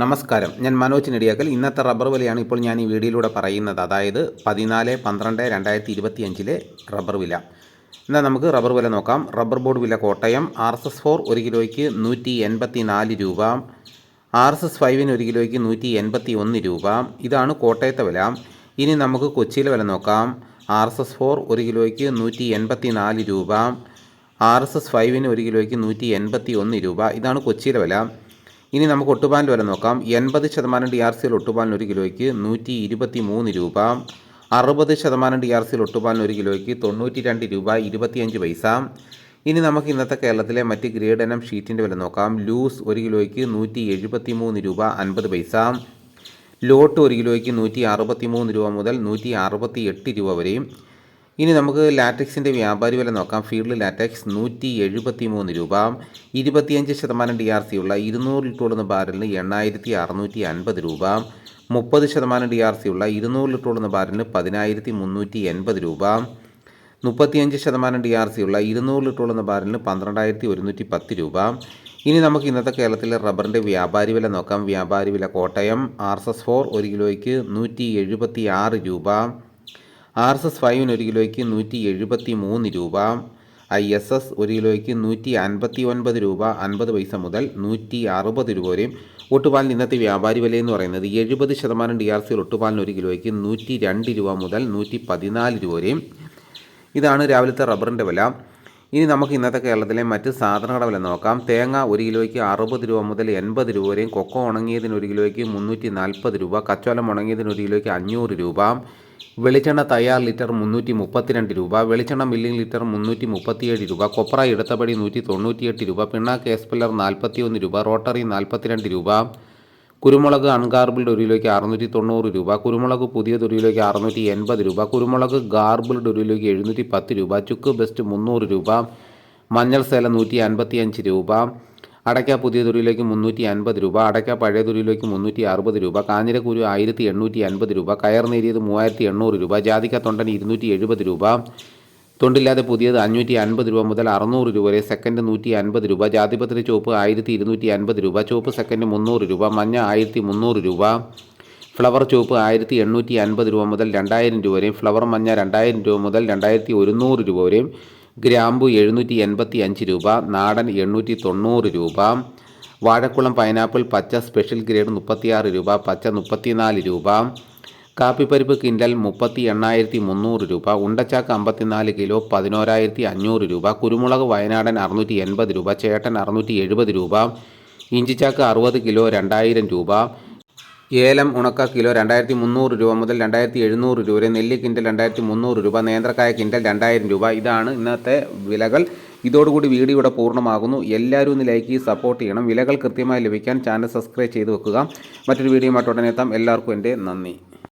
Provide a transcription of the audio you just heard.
നമസ്കാരം. ഞാൻ മനോജ് നെടിയാക്കൽ. ഇന്നത്തെ റബ്ബർ വിലയാണ് ഇപ്പോൾ ഞാൻ ഈ വീഡിയോയിലൂടെ പറയുന്നത്. അതായത് പതിനാല് പന്ത്രണ്ട് രണ്ടായിരത്തി ഇരുപത്തി അഞ്ചിലെ റബ്ബർ വില. എന്നാൽ നമുക്ക് റബ്ബർ വില നോക്കാം. റബ്ബർ ബോർഡ് വില Kottayam. R S S four ഒരു കിലോയ്ക്ക് നൂറ്റി എൺപത്തി നാല് രൂപ. ആർ എസ് എസ് ഫൈവിന് ഒരു കിലോയ്ക്ക് നൂറ്റി എൺപത്തി ഒന്ന് രൂപ. ഇതാണ് കോട്ടയത്തെ വില. ഇനി നമുക്ക് കൊച്ചിയിലെ വില നോക്കാം. ആർ എസ് എസ് ഫോർ ഒരു കിലോയ്ക്ക് നൂറ്റി എൺപത്തി നാല് രൂപ. ആർ എസ് എസ് ഫൈവിന് ഒരു കിലോയ്ക്ക് നൂറ്റി എൺപത്തി ഒന്ന് രൂപ. ഇതാണ് കൊച്ചിയിലെ വില. ഇനി നമുക്ക് ഒട്ടുപാലിന്റെ വില നോക്കാം. എൺപത് ശതമാനം ഡി ആർ സിയിൽ ഒട്ടുപാലിന് ഒരു കിലോയ്ക്ക് നൂറ്റി ഇരുപത്തി മൂന്ന് രൂപ. അറുപത് ശതമാനം ഡി ആർ സിയിൽ ഒട്ടുപാലിന് ഒരു കിലോയ്ക്ക് തൊണ്ണൂറ്റി രണ്ട് രൂപ ഇരുപത്തിയഞ്ച് പൈസ. ഇനി നമുക്ക് ഇന്നത്തെ കേരളത്തിലെ മറ്റ് ഗ്രേഡ് എനം ഷീറ്റിന്റെ വില നോക്കാം. ലൂസ് ഒരു കിലോയ്ക്ക് നൂറ്റി എഴുപത്തി മൂന്ന് രൂപ അൻപത് പൈസ. ലോട്ട് ഒരു കിലോയ്ക്ക് നൂറ്റി അറുപത്തി മൂന്ന് രൂപ മുതൽ നൂറ്റി അറുപത്തി എട്ട് രൂപ വരെയും ഇനി നമുക്ക് ലാറ്റക്സിന്റെ വ്യാപാരി വില നോക്കാം. ഫീൽഡ് ലാറ്റക്സ് നൂറ്റി എഴുപത്തി മൂന്ന് രൂപ. ഇരുപത്തിയഞ്ച് ശതമാനം ഡി ആർ സി ഉള്ള ഇരുന്നൂറ് ലിറ്ററോളുന്ന ബാരലിന് എണ്ണായിരത്തി അറുന്നൂറ്റി അൻപത് രൂപ. മുപ്പത് ശതമാനം ഡി ആർ സി ഉള്ള ഇരുന്നൂറ് ലിറ്ററോളുന്ന ബാരലിന് പതിനായിരത്തി മുന്നൂറ്റി എൺപത് രൂപ. മുപ്പത്തിയഞ്ച് ശതമാനം ഡി ആർ സി ഉള്ള ഇരുന്നൂറ് ലിറ്ററോളുന്ന ബാരലിന് പന്ത്രണ്ടായിരത്തി ഒരുന്നൂറ്റി പത്ത് രൂപ. ഇനി നമുക്ക് ഇന്നത്തെ കേരളത്തിലെ റബ്ബറിന്റെ വ്യാപാരി വില നോക്കാം. വ്യാപാരി വില Kottayam R S S four ഒരു കിലോയ്ക്ക് നൂറ്റി എഴുപത്തി ആറ് രൂപ. ആർ എസ് എസ് ഫൈവിന് ഒരു കിലോയ്ക്ക് നൂറ്റി എഴുപത്തി മൂന്ന് രൂപ ഐ എസ് എസ് ഒരു കിലോയ്ക്ക് നൂറ്റി അൻപത്തി ഒൻപത് രൂപ അൻപത് പൈസ മുതൽ നൂറ്റി അറുപത് രൂപ വരെയും ഒട്ടുപാലിന് ഇന്നത്തെ വ്യാപാരി വില എന്ന് പറയുന്നത് എഴുപത് ശതമാനം ഡി ആർ സിയിൽ ഒട്ടുപാലിന് ഒരു കിലോയ്ക്ക് നൂറ്റി രണ്ട് രൂപ മുതൽ നൂറ്റി പതിനാല് രൂപ വരെയും. ഇതാണ് രാവിലത്തെ റബ്ബറിന്റെ വില. ഇനി നമുക്ക് ഇന്നത്തെ കേരളത്തിലെ മറ്റ് സാധനങ്ങളുടെ വില നോക്കാം. തേങ്ങ ഒരു കിലോയ്ക്ക് അറുപത് രൂപ മുതൽ എൺപത് രൂപ വരെയും കൊക്കോ ഉണങ്ങിയതിന് ഒരു കിലോയ്ക്ക് മുന്നൂറ്റി നാൽപ്പത് രൂപ കച്ചോലം ഉണങ്ങിയതിന് ഒരു കിലോയ്ക്ക് അഞ്ഞൂറ് രൂപ വെളിച്ചെണ്ണ തയ്യാർ ലിറ്റർ മുന്നൂറ്റി മുപ്പത്തിരണ്ട് രൂപ വെളിച്ചെണ്ണ മില്ലിംഗ് ലിറ്റർ മുന്നൂറ്റി മുപ്പത്തിയേഴ് രൂപ കൊപ്ര ഇടത്തപടി നൂറ്റി തൊണ്ണൂറ്റിയെട്ട് രൂപ പിണ്ണാക്ക് എസ്പില്ലർ നാൽപ്പത്തിയൊന്ന് രൂപ റോട്ടറി നാൽപ്പത്തിരണ്ട് രൂപ കുരുമുളക് അൺഗാർബിൾഡ് ഒരു കിലോയ്ക്ക് അറുന്നൂറ്റി തൊണ്ണൂറ് രൂപ കുരുമുളക് പുതിയത് ഒരു കിലോയ്ക്ക് അറുന്നൂറ്റി എൺപത് രൂപ കുരുമുളക് ഗാർബിൾഡ് ഒരു കിലോയ്ക്ക് എഴുന്നൂറ്റി പത്ത് രൂപ ചുക്ക് ബെസ്റ്റ് മുന്നൂറ് രൂപ മഞ്ഞൾ സേല നൂറ്റി അൻപത്തി അഞ്ച് രൂപ അടയ്ക്ക പുതിയ തുരിയിലേക്ക് മുന്നൂറ്റി അൻപത് രൂപ അടയ്ക്ക പഴയ തുരിയിലേക്ക് മുന്നൂറ്റി അറുപത് രൂപ കാഞ്ഞിരക്കുരു ആയിരത്തി എണ്ണൂറ്റി അൻപത് രൂപ കയർ നേരിയത് മൂവായിരത്തി എണ്ണൂറ് രൂപ ജാതിക്ക തൊണ്ടൻ ഇരുന്നൂറ്റി എഴുപത് രൂപ തൊണ്ടില്ലാതെ പുതിയത് അഞ്ഞൂറ്റി അൻപത് രൂപ മുതൽ അറുന്നൂറ് രൂപ വരെ സെക്കൻഡ് നൂറ്റി അൻപത് രൂപ ജാതിപത്രി ചോപ്പ് ആയിരത്തി ഇരുന്നൂറ്റി അൻപത് രൂപ ചോപ്പ് സെക്കൻഡ് മുന്നൂറ് രൂപ മഞ്ഞ ആയിരത്തി മുന്നൂറ് രൂപ ഫ്ലവർ ചോപ്പ് ആയിരത്തി എണ്ണൂറ്റി അൻപത് രൂപ മുതൽ രണ്ടായിരം രൂപ വരെയും ഫ്ലവർ മഞ്ഞ രണ്ടായിരം രൂപ മുതൽ രണ്ടായിരത്തി ഒരുന്നൂറ് രൂപ വരെയും ഗ്രാമ്പു എഴുന്നൂറ്റി എൺപത്തി അഞ്ച് രൂപ നാടൻ എണ്ണൂറ്റി തൊണ്ണൂറ് രൂപ വാഴക്കുളം പൈനാപ്പിൾ പച്ച സ്പെഷ്യൽ ഗ്രേഡ് മുപ്പത്തിയാറ് രൂപ പച്ച മുപ്പത്തിനാല് രൂപ കാപ്പിപ്പരിപ്പ് കിൻഡൽ മുപ്പത്തി എണ്ണായിരത്തി മുന്നൂറ് രൂപ ഉണ്ടച്ചാക്ക് അമ്പത്തിനാല് കിലോ പതിനോരായിരത്തി അഞ്ഞൂറ് രൂപ കുരുമുളക് വയനാടൻ അറുന്നൂറ്റി എൺപത് രൂപ ചേട്ടൻ അറുന്നൂറ്റി എഴുപത് രൂപ ഇഞ്ചിച്ചാക്ക് അറുപത് കിലോ രണ്ടായിരം രൂപ ഏലം ഉണക്ക കിലോ രണ്ടായിരത്തി മുന്നൂറ് രൂപ മുതൽ രണ്ടായിരത്തി എഴുന്നൂറ് രൂപ വരെ നെല്ല് കിൻഡൽ രണ്ടായിരത്തി മുന്നൂറ് രൂപ നേന്ത്രക്കായ കിൻഡൽ രണ്ടായിരം രൂപ. ഇതാണ് ഇന്നത്തെ വിലകൾ. ഇതോടുകൂടി വീഡിയോ ഇവിടെ പൂർണമാകുന്നു. എല്ലാവരും ഒന്ന് ലൈക്ക് ചെയ്ത് സപ്പോർട്ട് ചെയ്യണം. വിലകൾ കൃത്യമായി ലഭിക്കാൻ ചാനൽ സബ്സ്ക്രൈബ് ചെയ്ത് വെക്കുക. മറ്റൊരു വീഡിയോ ഉടനെ എത്താം. എല്ലാവർക്കും എന്റെ നന്ദി.